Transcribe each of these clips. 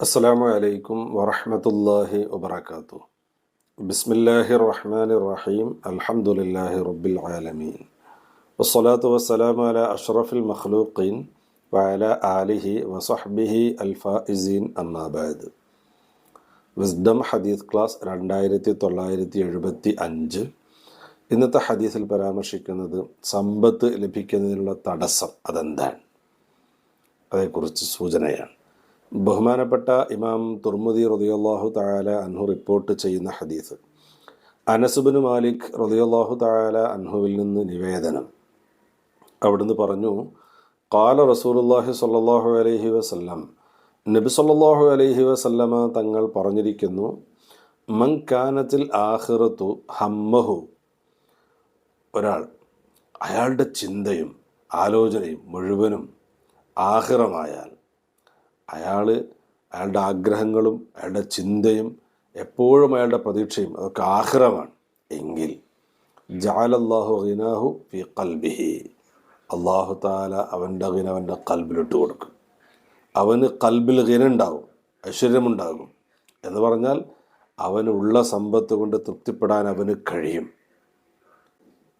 അസ്സലാമു അലൈക്കും വറഹമത്തല്ലാഹി വബർക്കാത്തു ബിസ്മില്ലാഹി റഹ്മാൻ റഹീം അൽഹംദുലില്ലാഹി റബ്ബിൽ ആലമീൻ വസ്സലാത്തു വസ്സലാമു അല അഷ്റഫുൽ മഖ്ലൂഖീൻ വഅല ആലിഹി വസഹ്ബിഹി അൽഫായിസീൻ അന്നാബാദ് വിസ്ഡം ഹദീസ് ക്ലാസ് രണ്ടായിരത്തി തൊള്ളായിരത്തി എഴുപത്തി അഞ്ച് ഇന്നത്തെ ഹദീസിൽ പരാമർശിക്കുന്നത് സമ്പത്ത് ലഭിക്കുന്നതിനുള്ള തടസ്സം അതെന്താണ്? അതേക്കുറിച്ച് സൂചനയാണ്. ബഹുമാനപ്പെട്ട ഇമാം തുർമുദി റതിയല്ലാഹു തായാല അൻഹു റിപ്പോർട്ട് ചെയ്യുന്ന ഹദീസ്. അനസുബിന് മാലിക് റതിയല്ലാഹു തായാല അൻഹുവിൽ നിന്ന് നിവേദനം. അവിടുന്ന് പറഞ്ഞു കാല റസൂലുല്ലാഹി സ്വല്ലല്ലാഹു അലൈഹി വസല്ലം നബി സല്ലാഹു അലൈഹി വസല്ലമ തങ്ങൾ പറഞ്ഞിരിക്കുന്നു മങ്കാനത്തിൽ ആഹിറത്തു ഹമ്മഹു. ഒരാൾ അയാളുടെ ചിന്തയും ആലോചനയും മുഴുവനും ആഹിറമായാൽ അയാൾ അയാളുടെ ആഗ്രഹങ്ങളും അയാളുടെ ചിന്തയും എപ്പോഴും അയാളുടെ പ്രതീക്ഷയും അതൊക്കെ ആഹ്റമാണ്. എങ്കിൽ ജാലല്ലാഹു ഗിനാഹു ഫി കൽബിഹി അള്ളാഹു താല അവന്റെ ഹിന അവന്റെ കൽബിലിട്ട് കൊടുക്കും. അവന് കൽബിൽ ഹിന ഉണ്ടാവും ഐശ്വര്യമുണ്ടാകും എന്ന് പറഞ്ഞാൽ അവനുള്ള സമ്പത്ത് കൊണ്ട് തൃപ്തിപ്പെടാൻ അവന് കഴിയും.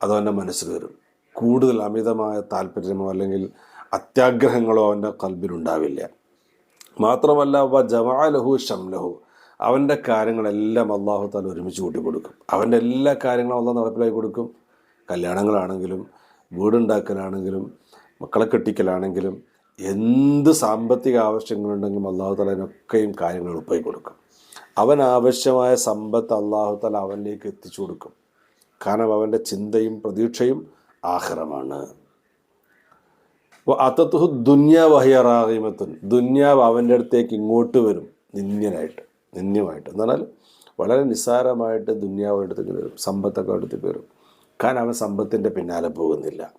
അതവന്റെ മനസ്സിൽ വരും. കൂടുതൽ അമിതമായ താല്പര്യമോ അല്ലെങ്കിൽ അത്യാഗ്രഹങ്ങളോ അവന്റെ കൽബിലുണ്ടാവില്ല. മാത്രമല്ല വ ജവാലഹു ഷംലഹു അവന്റെ കാര്യങ്ങളെല്ലാം അള്ളാഹു താല ഒരുമിച്ച് കൂട്ടി കൊടുക്കും അവന്റെ എല്ലാ കാര്യങ്ങളും അള്ളാഹ് നടപ്പിലാക്കി കൊടുക്കും. കല്യാണങ്ങളാണെങ്കിലും വീടുണ്ടാക്കലാണെങ്കിലും മക്കളെ കെട്ടിക്കലാണെങ്കിലും എന്ത് സാമ്പത്തിക ആവശ്യങ്ങളുണ്ടെങ്കിലും അള്ളാഹു താലതിനൊക്കെയും കാര്യങ്ങൾ എളുപ്പമായി കൊടുക്കും. അവൻ ആവശ്യമായ സമ്പത്ത് അള്ളാഹു താല അവനിലേക്ക് എത്തിച്ചു കൊടുക്കും. കാരണം അവന്റെ ചിന്തയും പ്രതീക്ഷയും ആഹ്റമാണ്. അത്തത്തുഹു ദുന്യാവഹിയറാഹിമത്തുൻ ദുന്യാവ് അവന്റെ അടുത്തേക്ക് ഇങ്ങോട്ട് വരും. നിന്യനായിട്ട് നിന്യമായിട്ട് എന്ന് പറഞ്ഞാൽ വളരെ നിസ്സാരമായിട്ട് ദുന്യാവ് അടുത്തേക്ക് വരും. സമ്പത്തൊക്കെ അടുത്തേക്ക് വരും. കാരണം അവൻ സമ്പത്തിന്റെ പിന്നാലെ പോകുന്നില്ല.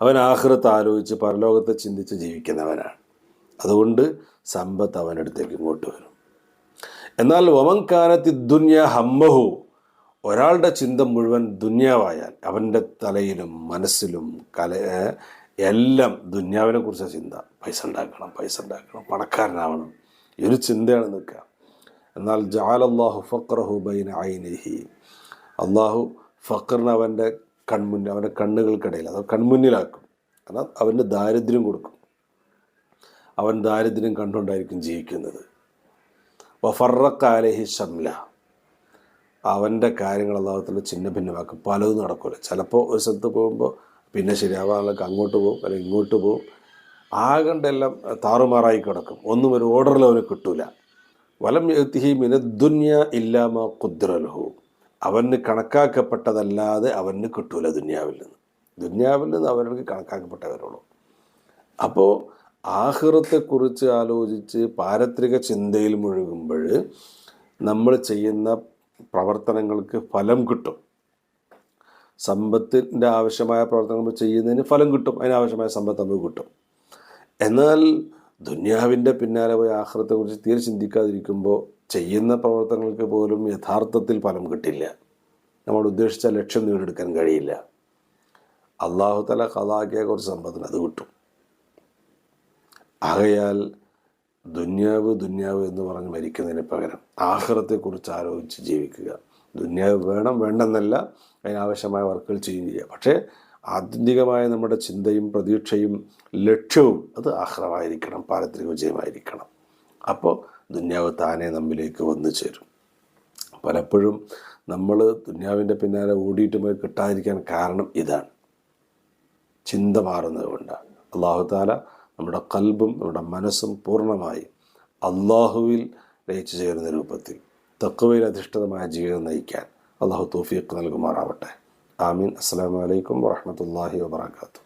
അവൻ ആഹൃത്ത് ആലോചിച്ച് പരലോകത്തെ ചിന്തിച്ച് ജീവിക്കുന്നവനാണ്. അതുകൊണ്ട് സമ്പത്ത് അവന്റെ അടുത്തേക്ക് ഇങ്ങോട്ട് വരും. എന്നാൽ വമൻകാനത്തി ദുന്യ ഹമ്മഹു. ഒരാളുടെ ചിന്ത മുഴുവൻ ദുന്യാവായാൽ അവന്റെ തലയിലും മനസ്സിലും കല എല്ലാം ദുന്യാവിനെ കുറിച്ച ചിന്ത. പൈസ ഉണ്ടാക്കണം പൈസ ഉണ്ടാക്കണം പണക്കാരനാവണം. ഈ ഒരു ചിന്തയാണ് നിൽക്കുക എന്നാൽ ജാലല്ലാഹു ഫക്രഹു ബൈന ഐനഹി. അള്ളാഹു ഫക്റിന് അവന്റെ കൺമുന്നിൽ അവന്റെ കണ്ണുകൾക്കിടയിൽ അത് കൺമുന്നിലാക്കും. എന്നാൽ അവന്റെ ദാരിദ്ര്യം കൊടുക്കും. അവൻ ദാരിദ്ര്യം കണ്ടുകൊണ്ടായിരിക്കും ജീവിക്കുന്നത്. വഫറക്കാലഹി ഷംല. അവന്റെ കാര്യങ്ങൾ അള്ളാഹത്തിന്റെ ചിഹ്ന ഭിന്നമാക്കും. പലതും നടക്കില്ല ചിലപ്പോൾ ഒരു സ്ഥലത്ത് പോകുമ്പോൾ പിന്നെ ശരിയാവാനുള്ള അങ്ങോട്ട് പോകും അല്ലെങ്കിൽ ഇങ്ങോട്ട് പോകും. ആകണ്ടെല്ലാം താറുമാറായി കിടക്കും. ഒന്നും ഒരു ഓർഡറിൽ അവന് കിട്ടൂല. വലം എത്തിഹി മിനദ്ദുന്യ ഇല്ലാമ കുദ്രലഹു അവന് കണക്കാക്കപ്പെട്ടതല്ലാതെ അവന് കിട്ടൂല ദുന്യാവിൽ നിന്ന്. ദുന്യാവിൽ നിന്ന് അവർക്ക് കണക്കാക്കപ്പെട്ടവരുള്ളൂ. അപ്പോൾ ആഹൃത്തെക്കുറിച്ച് ആലോചിച്ച് പാരത്രിക ചിന്തയിൽ മുഴുകുമ്പോൾ നമ്മൾ ചെയ്യുന്ന പ്രവർത്തനങ്ങൾക്ക് ഫലം കിട്ടും. സമ്പത്തിന്റെ ആവശ്യമായ പ്രവർത്തനങ്ങൾ ചെയ്യുന്നതിന് ഫലം കിട്ടും അതിനാവശ്യമായ സമ്പത്ത് നമുക്ക് കിട്ടും. എന്നാൽ ദുന്യാവിന്റെ പിന്നാലെ പോയി ആഹ്റത്തെക്കുറിച്ച് തീരെ ചിന്തിക്കാതിരിക്കുമ്പോൾ ചെയ്യുന്ന പ്രവർത്തനങ്ങൾക്ക് പോലും യഥാർത്ഥത്തിൽ ഫലം കിട്ടില്ല. നമ്മൾ ഉദ്ദേശിച്ച ലക്ഷ്യം നേടിയെടുക്കാൻ കഴിയില്ല. അള്ളാഹു തല കഥാക്കിയ കുറച്ച് സമ്പത്തിന് അത് കിട്ടും. ആകയാൽ ദുന്യാവ് ദുന്യാവ് എന്ന് പറഞ്ഞ് മരിക്കുന്നതിന് പകരം ആഹ്റത്തെക്കുറിച്ച് ആലോചിച്ച് ജീവിക്കുക. ദുന്യാവ് വേണം വേണ്ടെന്നല്ല അതിനാവശ്യമായ വർക്കുകൾ ചെയ്യുകയും ചെയ്യുക. പക്ഷേ ആത്യന്തികമായ നമ്മുടെ ചിന്തയും പ്രതീക്ഷയും ലക്ഷ്യവും അത് ആഹ്രമായിരിക്കണം പാരത്രിക വിജയമായിരിക്കണം. അപ്പോൾ ദുന്യാവ് താനെ നമ്മിലേക്ക് വന്നു ചേരും. പലപ്പോഴും നമ്മൾ ദുന്യാവിന്റെ പിന്നാലെ ഓടിയിട്ട് പോയി കിട്ടാതിരിക്കാൻ കാരണം ഇതാണ്. ചിന്ത മാറുന്നത് കൊണ്ടാണ്. അള്ളാഹു താല നമ്മുടെ കൽബും നമ്മുടെ മനസ്സും പൂർണമായി അള്ളാഹുവിൽ ലയിച്ചു ചേരുന്ന രൂപത്തിൽ തക്കവയിൽ അധിഷ്ഠിതമായ ജീവിതം നയിക്കാൻ അള്ളാഹു തൗഫീഖ് നൽകുമാറാവട്ടെ. ആമീൻ. അസ്സാം വലൈക്കും വാഹമത്തല്ലാഹി വാബർക്കാത്തു